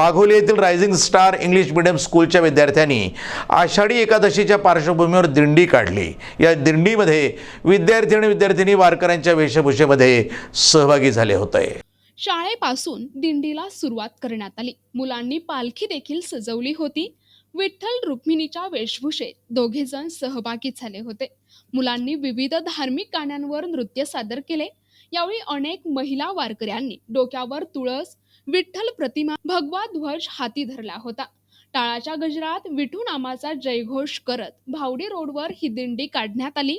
वाघोली येथील rising star English medium स्कूलच्या विद्यार्थ्यांनी आषाढी एकादशीच्या पार्श्वभूमीवर दिंडी काढली. या दिंडीमध्ये विद्यार्थी आणि विद्यार्थिनी वारकऱ्यांच्या वेशभूषेमध्ये सहभागी झाले होते. शाळेपासून दिंडीला सुरुवात करण्यात आली. मुलांनी पालखी देखील सजवली होती. विठ्ठल रुक्मिणीच्या वेशभूषेत दोघे जण सहभागी झाले होते. मुलांनी विविध धार्मिक गाण्यांवर नृत्य सादर केले. यावेळी अनेक महिला वारकऱ्यांनी डोक्यावर तुळस विठ्ठल प्रतिमा भगवा ध्वज हाती धरला होता. टाळाच्या गजरात विठू नामाचा जयघोष करत भावडी रोडवर ही दिंडी काढण्यात आली.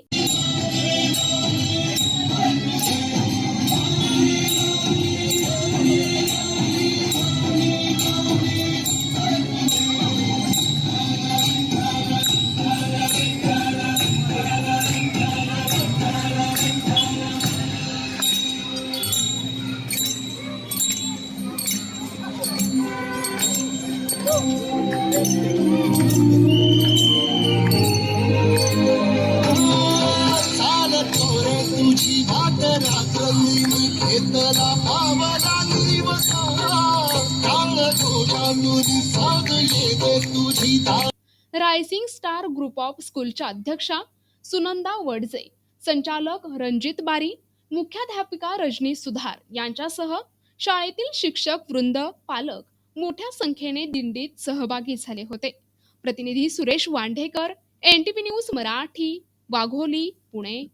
रायसिंग स्टार ग्रुप ऑफ स्कूलच्या अध्यक्षा सुनंदा वडजे संचालक रणजित बारी मुख्याध्यापिका रजनी सुधार यांच्यासह शाळेतील शिक्षक वृंद पालक मोठ्या संख्येने दिंडीत सहभागी झाले होते. प्रतिनिधी सुरेश वांढेकर एनटीपी न्यूज मराठी वाघोली पुणे.